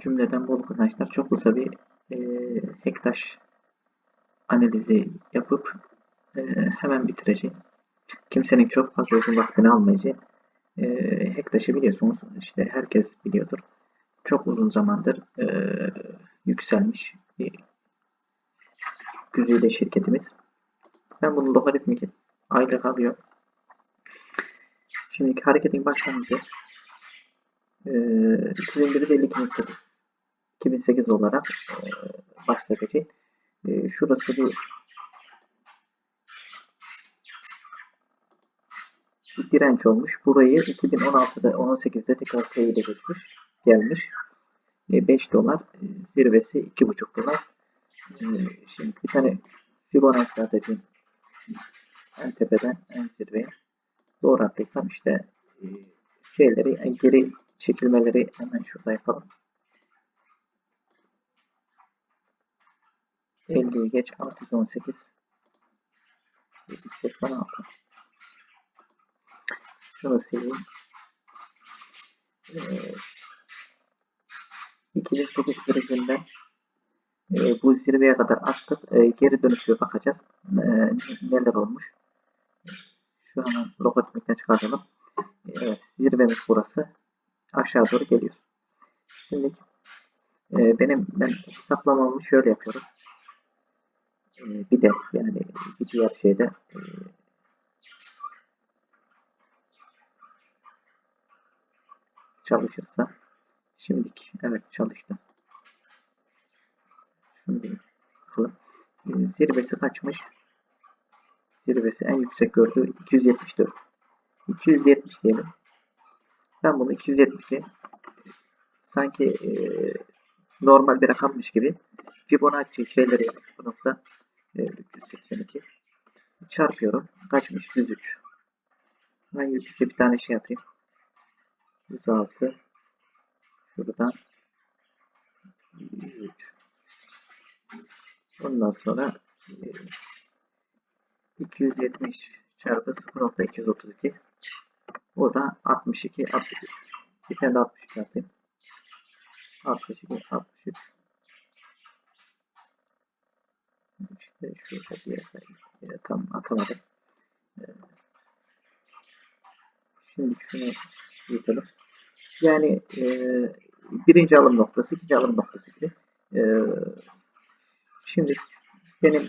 cümleden bol kazançlar çok kısa bir e, hektaş analizi yapıp e, hemen bitireceğim. Kimsenin çok fazla uzun vaktini almayacağım. E, hektaşı biliyorsunuz işte herkes biliyordur. Çok uzun zamandır e, yükselmiş bir güzide şirketimiz. Ben bunu logaritmik aylık alıyor. Şimdiki hareketin başlangıcı e, 2001'de 52.8 2008 olarak e, başlatıcı. E, şurası bir bir direnç olmuş. Burayı 2016'da 18'de tekrar teyit geçmiş. Gelmiş. E, 5 dolar. E, zirvesi 2,5 dolar. E, şimdi bir tane Fibonacci atacağım. En tepeden en zirveye. Doğru attıysam işte e, şeyleri geri çekilmeleri hemen şurada yapalım. 50'yi geç 618 786 şunu sileyim. Ee, 2008 krizinden e, bu zirveye kadar attık. E, geri dönüşe bakacağız. E, neler olmuş. Şu an logaritmikten çıkartalım. Evet, zirvemiz burası. Aşağı doğru geliyor. Şimdi e, benim ben hesaplamamı şöyle yapıyorum. E, bir de yani bir diğer şeyde e, çalışırsa şimdiki evet çalıştı. Şimdi bakalım. E, zirvesi kaçmış? Zirvesi en yüksek gördüğü 274. 270 diyelim. Ben bunu 270'i sanki e, normal bir rakammış gibi Fibonacci şeyleri bu nokta e, 382 çarpıyorum. Kaçmış? 103. Ben 103'e bir tane şey atayım. 106 şuradan 103 ondan sonra e, 270 çarpı 0.232 o da 62 63 bir tane de 63 yapayım 62 63 işte şurada bir yere tam atamadım. Ee, şimdi şunu büyütelim yani e, birinci alım noktası ikinci alım noktası gibi. E, şimdi benim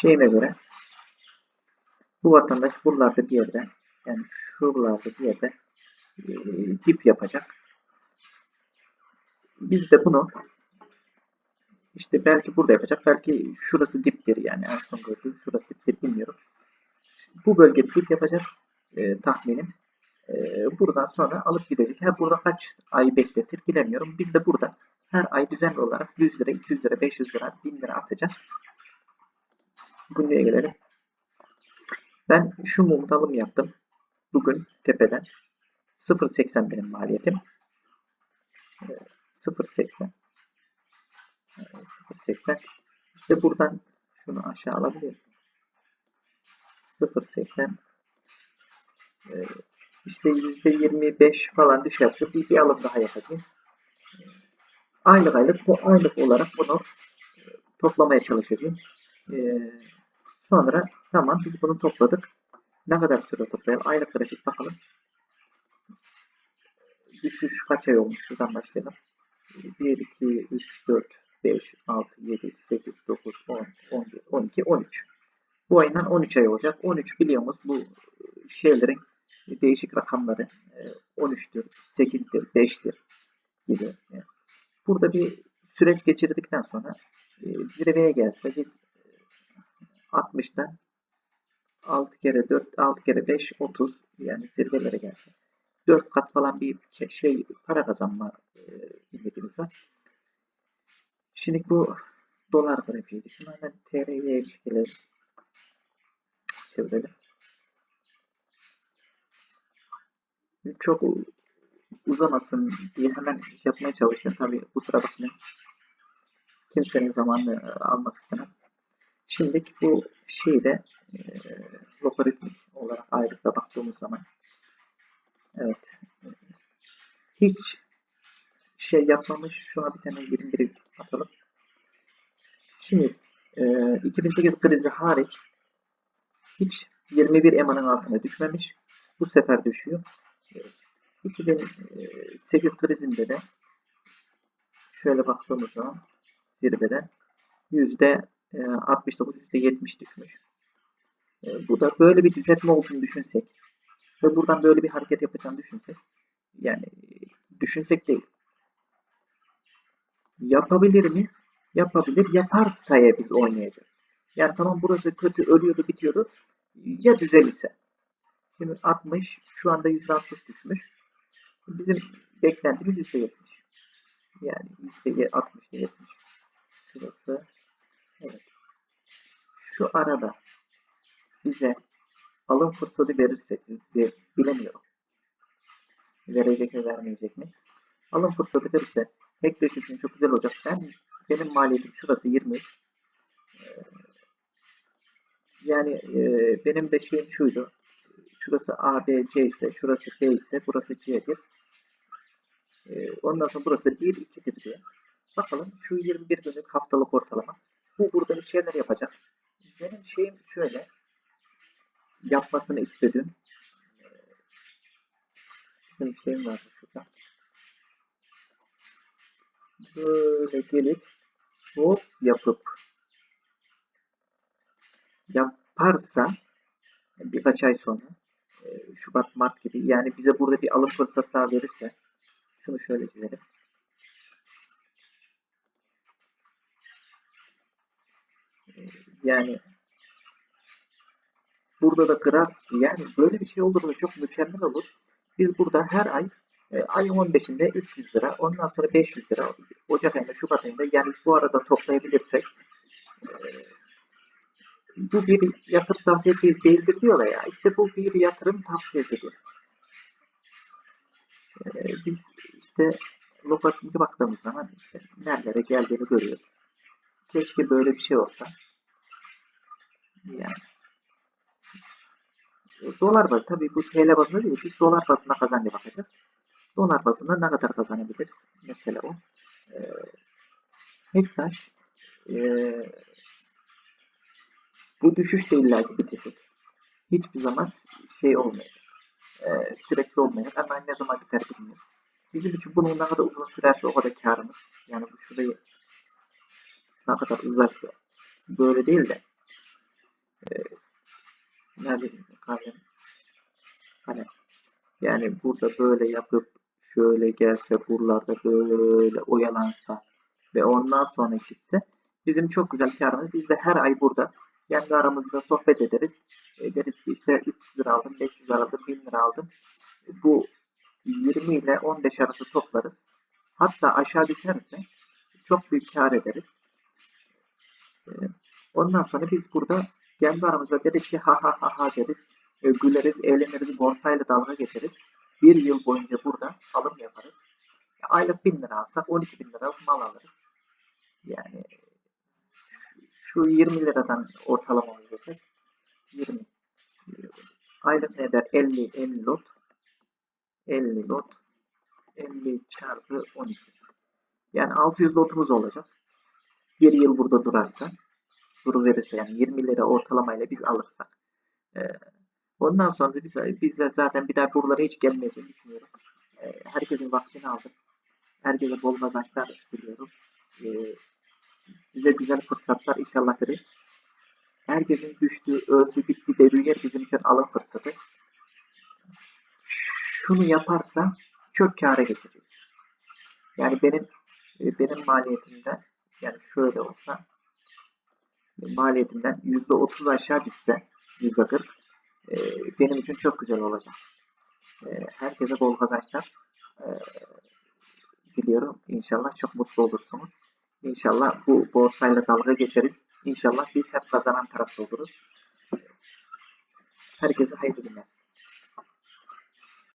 şeyime göre bu vatandaş buralarda bir yerde yani şuralarda bir yerde e, dip yapacak. Biz de bunu işte belki burada yapacak. Belki şurası diptir yani en son gördüğüm şurası diptir bilmiyorum. Bu bölgede dip yapacak e, tahminim. E, buradan sonra alıp gidecek. Ha burada kaç ay bekletir bilemiyorum. Biz de burada her ay düzenli olarak 100 lira, 200 lira, 500 lira, 1000 lira atacağız. Günlüğe gelelim. Ben şu mumda alım yaptım. Bugün tepeden. 0.80 benim maliyetim. Ee, 0.80 Ee, 0.80 İşte buradan şunu aşağı alabiliyorsun. 0.80 ee, işte %25 falan düşerse bir, bir alım daha yapacağım. Ee, Aylık aylık bu aylık olarak bunu e, toplamaya çalışacağım. Sonra tamam biz bunu topladık. Ne kadar süre toplayalım? Aylık grafik bakalım. Düşüş kaç ay olmuş? Şuradan başlayalım. 1, 2, 3, 4, 5, 6, 7, 8, 9, 10, 11, 12, 13. Bu ayından 13 ay olacak. 13 biliyoruz bu şeylerin değişik rakamları. 13'tür, 8'dir, 5'tir gibi. Burada bir süreç geçirdikten sonra zirveye gelse biz 60'dan 6 kere 4, 6 kere 5, 30 yani zirvelere gelse. 4 kat falan bir şey para kazanma e, ümidimiz var. Şimdi bu dolar grafiğiydi. Şunu hemen TL'ye çekelim. Çevirelim. Çok uzamasın diye hemen yapmaya çalışıyorum. Tabii bu sıra bakmayın. Kimsenin zamanını almak istemem. Şimdiki bu şeyde e, logaritmik olarak ayrıca baktığımız zaman evet hiç şey yapmamış. Şuna bir tane 21 atalım. Şimdi e, 2008 krizi hariç hiç 21 EMA'nın altına düşmemiş. Bu sefer düşüyor. E, 2008 krizinde de şöyle baktığımız zaman zirveden yüzde e, 69 yüzde 70 düşmüş. E, Bu da böyle bir düzeltme olduğunu düşünsek ve buradan böyle bir hareket yapacağını düşünsek yani e, düşünsek değil. Yapabilir mi? Yapabilir. Yaparsa ya biz oynayacağız. Yani tamam burası kötü ölüyordu bitiyordu. Ya düzelirse. Şimdi 60 şu anda %60 düşmüş. Bizim beklentimiz %70. Yani %60 ile 70. Şurası. Evet. Şu arada bize alım fırsatı verirse ve bilemiyorum. Verecek mi vermeyecek mi? Alım fırsatı verirse Hackdash için çok güzel olacak. Ben benim maliyetim şurası 20. Ee, yani e, benim de şeyim şuydu. Şurası A, B, C ise, şurası D ise, burası C'dir. Ee, ondan sonra burası da 1, 2'dir diye. Bakalım şu 21 günlük haftalık ortalama. Bu burada bir şeyler yapacak. Benim şeyim şöyle. Yapmasını istedim. Ee, Bizim şeyim vardı şurada. Böyle gelip hop yapıp yaparsa birkaç ay sonra e, Şubat Mart gibi yani bize burada bir alım fırsatı daha verirse şunu şöyle çizelim. E, Yani burada da kırar yani böyle bir şey olur da çok mükemmel olur. Biz burada her ay e, ayın 15'inde 300 lira ondan sonra 500 lira Ocak ayında Şubat ayında yani bu arada toplayabilirsek e, bu bir yatırım tavsiyesi değildir diyorlar ya. İşte bu bir yatırım tavsiyesidir. Ee, biz işte logaritmike baktığımız zaman işte nerelere geldiğini görüyoruz. Keşke böyle bir şey olsa. Yani e, dolar bazı tabii bu TL bazında değil. Biz dolar bazında kazancı bakacağız. Dolar bazında ne kadar kazanabiliriz? Mesela o. Ee, Hektaş ee, bu düşüş de illaki bitecek. Hiçbir zaman şey olmayacak. Ee, sürekli olmayacak ama ne zaman biter bilmiyorum. Bizim için bunun ne kadar uzun sürerse o kadar karımız. Yani bu şurayı ne kadar uzarsa böyle değil de e, nerede kalem hani yani burada böyle yapıp şöyle gelse buralarda böyle oyalansa ve ondan sonra gitse bizim çok güzel karımız. Biz de her ay burada kendi aramızda sohbet ederiz. E, deriz ki işte 300 lira aldım, 500 lira aldım, 1000 lira aldım. E, bu 20 ile 15 arası toplarız. Hatta aşağı düşerse çok büyük kar ederiz. E, ondan sonra biz burada kendi aramızda deriz ki ha ha ha ha deriz. E, güleriz, eğleniriz, borsayla dalga geçeriz. Bir yıl boyunca burada alım yaparız. E, aylık 1000 lira alsak 12 bin lira mal alırız. Yani şu 20 liradan ortalamamız desek 20 aylık ne eder 50 50 lot 50 lot 50 çarpı 12 yani 600 lotumuz olacak bir yıl burada durarsa duru verirse yani 20 lira ortalamayla biz alırsak ee, ondan sonra da biz, biz zaten bir daha buralara hiç gelmeyeceğini düşünüyorum ee, herkesin vaktini aldım herkese bol kazançlar diliyorum ee, bize güzel fırsatlar inşallah verir. Herkesin düştüğü, öldü, bitti dediği yer bizim için alım fırsatı. Şunu yaparsa çok kâra geçecek. Yani benim e, benim maliyetimden yani şöyle olsa maliyetimden yüzde otuz aşağı düşse yüzde kırk e, benim için çok güzel olacak. E, herkese bol kazançlar diliyorum. İnşallah çok mutlu olursunuz. İnşallah bu borsayla dalga geçeriz. İnşallah biz hep kazanan tarafta oluruz. Herkese hayırlı günler.